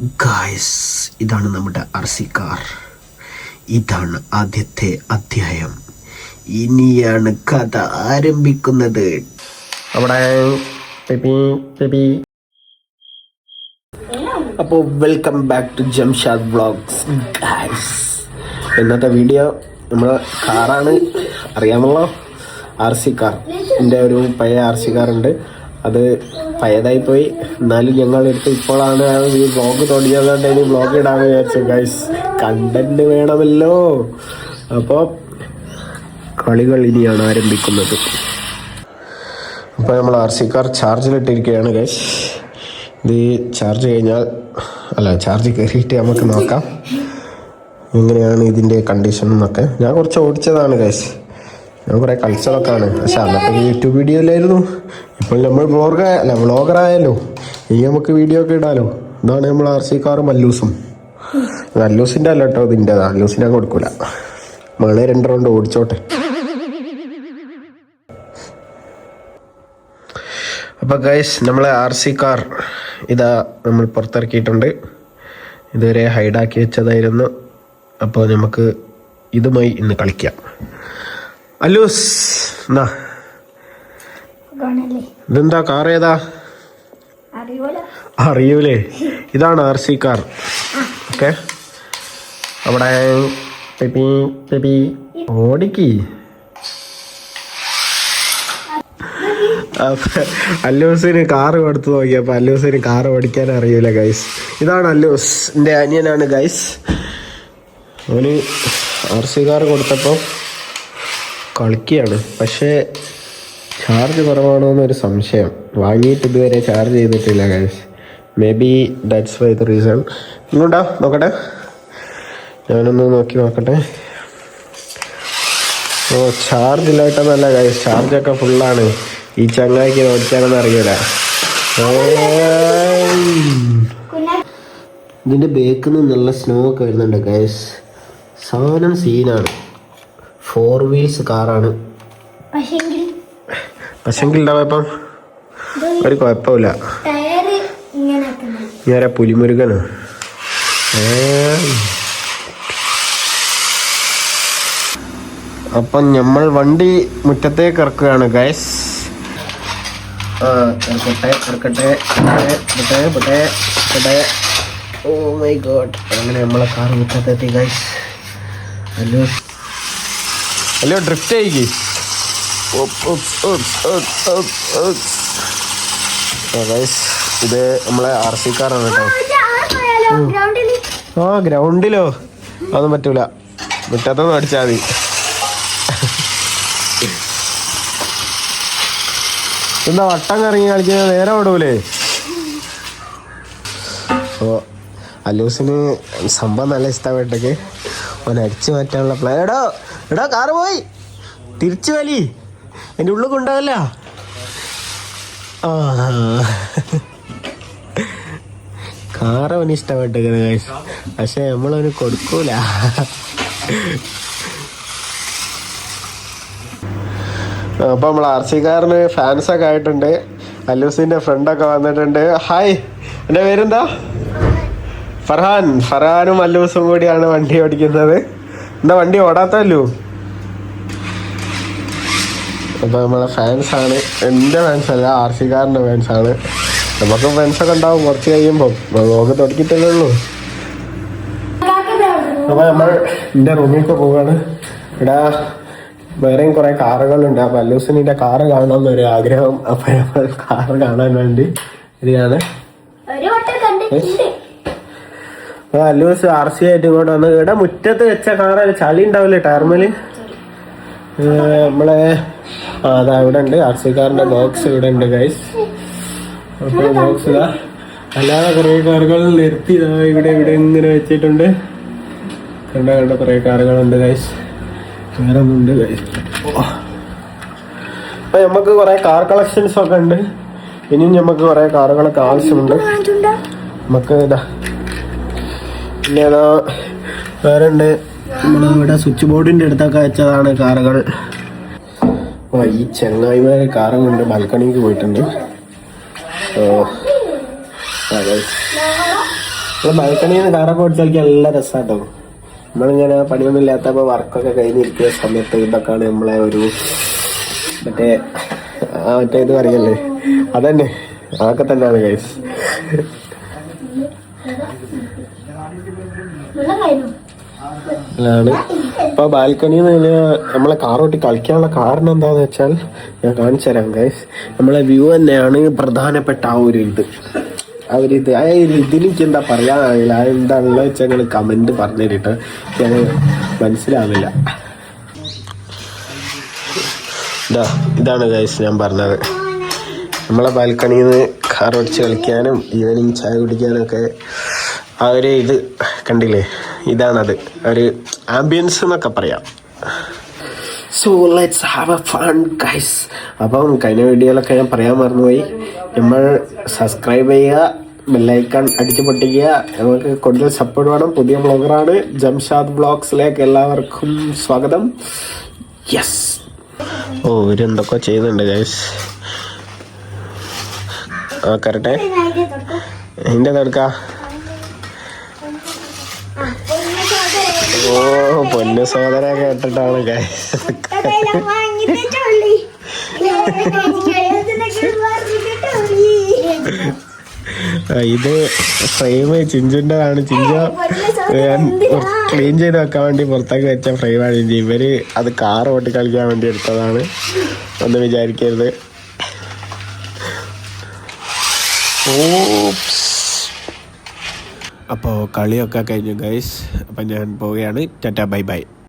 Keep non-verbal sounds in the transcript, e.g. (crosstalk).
Guys ഇതാണ് നമ്മുടെ അർസിക്കാർ car ഇതാണ് ആദ്യത്തെ അധ്യായം. ഇനിയാണ് കഥ ആരംഭിക്കുന്നത്. അവിടെ അപ്പോൾ welcome back to Jamshad vlogs guys ഇന്നത്തെ വീഡിയോ നമ്മൾ കാറാണ് അറിയാമല്ലോ? ആർ സി കാർ എന്റെ ഒരു പഴയ ആർ സി കാറുണ്ട് ഉണ്ട്. അത് പഴയതായി പോയി എന്നാലും ഞങ്ങൾ എടുത്ത് ഇപ്പോഴാണ് ഈ ബ്ലോഗ് തുടങ്ങിയതുകൊണ്ട് ഇനി ബ്ലോഗ് ഇടാൻ വിചാരിച്ചു. ഗൈസ് കണ്ടന്റ് വേണമല്ലോ. അപ്പോൾ കളികൾ ഇനിയാണ് ആരംഭിക്കുന്നത്. അപ്പോൾ നമ്മൾ ആർ സി കാർ ചാർജിലിട്ടിരിക്കുകയാണ് ഗൈസ് ഇത് ചാർജ് കഴിഞ്ഞാൽ അല്ല ചാർജ് കയറിയിട്ട് നമുക്ക് നോക്കാം. എങ്ങനെയാണ് ഇതിന്റെ കണ്ടീഷൻ എന്നൊക്കെ. ഞാൻ കുറച്ച് ഓടിച്ചതാണ് ഗൈസ് ഞാൻ കുറേ കളിച്ചതൊക്കെയാണ് പക്ഷെ അന്നത്തെ യൂട്യൂബ് വീഡിയോയിലായിരുന്നു നമ്മൾ ബ്ലോഗർ അല്ല വ്ളോഗർ ആയല്ലോ ഇനി നമുക്ക് വീഡിയോ ഒക്കെ ഇടാലോ? ഇതാണ് നമ്മൾ ആർ സി കാറും അല്ലൂസും അല്ലൂസിന്റെ അല്ല കേട്ടോ ഇതിന്റെതാ മല്ലൂസിനെ കൊടുക്കൂല. മകളെ രണ്ട് റൗണ്ട് ഓടിച്ചോട്ടെ. അപ്പോൾ ഗൈസ് നമ്മളെ ആർ സി കാർ ഇതാ നമ്മൾ പുറത്തിറക്കിയിട്ടുണ്ട്. ഇതുവരെ ഹൈഡാക്കി വെച്ചതായിരുന്നു. അപ്പോൾ നമുക്ക് ഇതുമായി ഇന്ന് കളിക്കാം. അല്ലൂസ് എന്നാ ഇതെന്താ കാർ ഏതാ? അറിയൂല. (laughs) ഇതാണ് ആർ സി കാർ ഓക്കെ. അവിടെ പെപ്പി പെപ്പി. ഓടിക്ക്. അപ്പൊ അല്ലൂസിന് കാറ് കൊടുത്തു നോക്കിയപ്പോ അല്ലൂസിന് കാറ് ഓടിക്കാൻ അറിയൂല ഗൈസ് ഇതാണ് അല്ലൂസ്. എന്റെ അനിയനാണ് ഗൈസ് അവന് ആർ സി കാർ കൊടുത്തപ്പോൾ കളിക്കുകയാണ്. പക്ഷേ ചാർജ് കുറവാണോ എന്നൊരു സംശയം. വാങ്ങിയിട്ട് ഇതുവരെ ചാർജ് ചെയ്തിട്ടില്ല guys may be that's why the reason ഇങ്ങോട്ടാ നോക്കട്ടെ. ഞാനൊന്ന് നോക്കി നോക്കട്ടെ. ഓ ചാർജ് ഇല്ലായിട്ടൊന്നല്ല ഗൈസ് ചാർജൊക്കെ ഫുള്ളാണ് ഈ ചങ്ങായിക്ക് ഓടിക്കാനൊന്നും അറിയില്ല ഇതിന്റെ ബേക്കിൽ നിന്ന് നല്ല സ്നോ ഒക്കെ വരുന്നുണ്ട് ഗൈസ് സാധനം സീനാണ് ഫോർ വീൽസ് കാറാണ് പക്ഷെങ്കിൽ പക്ഷെങ്കിൽ ഉണ്ടാവും ഒരു കുഴപ്പമില്ല. ഞാൻ ഞാനാ പുലിമുരുകനോ. അപ്പം നമ്മൾ വണ്ടി മുറ്റത്തേക്ക് ഇറക്കുകയാണ് ഗൈസ് ആ ഇറക്കട്ടെ ഇറക്കട്ടെ ഇറക്കട്ടെ ഇറക്കട്ടെ ഇറക്കട്ടെ ഓ മൈ ഗോഡ് അങ്ങനെ നമ്മളെ car മുറ്റത്തെത്തി guys hello. Hello drift guys ഇത് നമ്മളെ ആർ സി കാറാണ് കേട്ടോ ആ ഗ്രൗണ്ടിലോ അതൊന്നും പറ്റൂല. മുറ്റത്തൊന്നും അടിച്ചാൽ മതി. എന്താ വട്ടം കറങ്ങി കളിക്കുന്നത്? നേരെ ഓടൂലേ? ഓ അല്ലൂസിന് സംഭവം നല്ല ഇഷ്ടപ്പെട്ടൊക്കെ. ഓൻ അടിച്ചു മാറ്റാനുള്ള പ്ലാൻ എടോ എടോ കാറ് പോയി. തിരിച്ചു വലി. എന്റെ ഉള്ളിൽ കൊണ്ടാവില്ല ആ. കാറ് അവന് ഇഷ്ടപ്പെട്ടേക്കണ് guys. പക്ഷെ നമ്മളവന് കൊടുക്കൂല. അപ്പൊ നമ്മൾ ആർ സി കാറിന് ഫാൻസ് ഒക്കെ ആയിട്ടുണ്ട്. ഫ്രണ്ട് ഫ്രണ്ടൊക്കെ വന്നിട്ടുണ്ട്. ഹായ് എന്റെ പേരെന്താ? ഫർഹാൻ. ഫർഹാനും അല്ലൂസും കൂടിയാണ് വണ്ടി ഓടിക്കുന്നത്. എന്താ വണ്ടി ഓടാത്തല്ലോ അപ്പൊ നമ്മളെ ഫാൻസ് ആണ്. എന്റെ ഫാൻസ് അല്ല ആർ സി കാറിന്റെ ഫാൻസ് ആണ്. നമുക്ക് ഫ്രണ്ട്സ് ഒക്കെ ഉണ്ടാവും കുറച്ച് കഴിയുമ്പോൾ ലോകം തുടക്കിട്ടല്ലേ ഉള്ളൂ. അപ്പൊ നമ്മൾ എന്റെ റൂമിലേക്ക് പോവാണ്. ഇവിടെ വേറെയും കുറെ കാറുകളുണ്ട്. അപ്പൊ അല്ലൂസിനിന്റെ കാറ് കാണണം ഒരു ആഗ്രഹം. അപ്പൊ നമ്മൾ കാറ് കാണാൻ വേണ്ടി ഇതാണ് അല്ലൂസ് ആർ സി ആയിട്ട് ഇങ്ങോട്ട് വന്ന് ഇവിടെ മുറ്റത്ത് വെച്ച കാറ് ചളി ഉണ്ടാവില്ലേ ടയർമൽ? നമ്മളെ അതാ ഇവിടെ ഉണ്ട് ആർ സി കാറിന്റെ ബോക്സ് ഇവിടെ ഉണ്ട് ഗൈസ് ബോക്സ് ഇതാ. അല്ലാതെ കുറേ കാറുകൾ നിർത്തി ഇവിടെ ഇവിടെ ഇങ്ങനെ വെച്ചിട്ടുണ്ട്. കണ്ട കണ്ട കുറെ കാറുകളുണ്ട് ഗൈസ് വേറൊന്നുണ്ട് ഗൈസ് അപ്പൊ നമുക്ക് കുറെ കാർ കളക്ഷൻസ് ഒക്കെ ഉണ്ട്. ഇനിയും നമുക്ക് കുറെ കാറുകളൊക്കെ ആവശ്യമുണ്ട്. നമുക്ക് ഇതാ. പിന്നെ ഏതാ വേറെ ഉണ്ട് നമ്മളിവിടെ സ്വിച്ച് ബോർഡിന്റെ അടുത്തൊക്കെ വെച്ചതാണ് കാറുകൾ. ഈ ചെങ്ങായിമാര് കാറും കൊണ്ട് ബാൽക്കണിക്ക് പോയിട്ടുണ്ട്. ബാൽക്കണിയിൽ നിന്ന് കാറൊക്കെ ഓടിച്ചു നോക്കിയാൽ നല്ല രസമാട്ടോ നമ്മളിങ്ങനെ പണിയൊന്നും ഇല്ലാത്തപ്പോൾ വർക്കൊക്കെ കഴിഞ്ഞിരിക്കുന്ന സമയത്ത് ഇതൊക്കെയാണ് നമ്മളെ ഒരു മറ്റേ മറ്റേ ഇത് പറയല്ലേ? അതന്നെ. അതൊക്കെ തന്നെയാണ് ഗൈസ് നല്ല അപ്പൊ ബാൽക്കണിയിൽ നമ്മളെ കാർ ഓട്ടി കളിക്കാനുള്ള കാരണം എന്താന്ന് വെച്ചാൽ ഞാൻ കാണിച്ചു തരാം ഗൈസ് നമ്മളെ വ്യൂ തന്നെയാണ് പ്രധാനപ്പെട്ട ആ ഒരു ഇത്. ആ ഒരു ഇത്. ആ ഒരു ഇതിലേക്ക് എന്താ പറയാനാവില്ല എന്താണെന്ന് വെച്ചാൽ ഞങ്ങൾ കമന്റ് പറഞ്ഞു തരിട്ട്. ഞാൻ മനസ്സിലാവില്ല. ഇതാ ഇതാണ് ഗൈസ് ഞാൻ പറഞ്ഞത്. നമ്മളെ ബാൽക്കണിയിൽ കാർ ഓടിച്ച് കളിക്കാനും ഈവനിങ് ചായ കുടിക്കാനൊക്കെ ആ ഒരു ഇത് കണ്ടില്ലേ? ഇതാണത്. ഒരു ആംബിയൻസ് എന്നൊക്കെ പറയാം. So let's have a fun guys അപ്പം കഴിഞ്ഞ വീഡിയോയിലൊക്കെ ഞാൻ പറയാൻ മറന്നുപോയി. നമ്മൾ സബ്സ്ക്രൈബ് ചെയ്യുക ബെല്ലൈക്കൺ അടിച്ചു പൊട്ടിക്കുക. നമുക്ക് കൂടുതൽ സപ്പോർട്ട് വേണം. പുതിയ ബ്ലോഗറാണ് ജംഷാദ് ബ്ലോഗ്സിലേക്ക് എല്ലാവർക്കും സ്വാഗതം. യെസ് ഓ ഇവരെന്തൊക്കെ ചെയ്യുന്നുണ്ട് ഗൈസ് ആ കരട്ടെ. എന്റെ തടുക്ക ഓ പൊന്നു സോദര കേട്ടിട്ടാണ്. ഇത് ഫ്രെയിം ചിഞ്ചുന്റെതാണ്. ചിഞ്ച ക്ലീൻ ചെയ്ത് വെക്കാൻ വേണ്ടി പുറത്തേക്ക് വെച്ച ഫ്രെയിമാണ് ചിഞ്ചു ഇവർ അത് കാർ ഓട്ടി കളിക്കാൻ വേണ്ടി എടുത്തതാണ്. ഒന്ന് വിചാരിക്കരുത്. അപ്പോൾ കളിയൊക്കെ കഴിഞ്ഞു ഗൈസ് അപ്പം ഞാൻ പോവുകയാണ്. ടാറ്റ ബൈ ബൈ.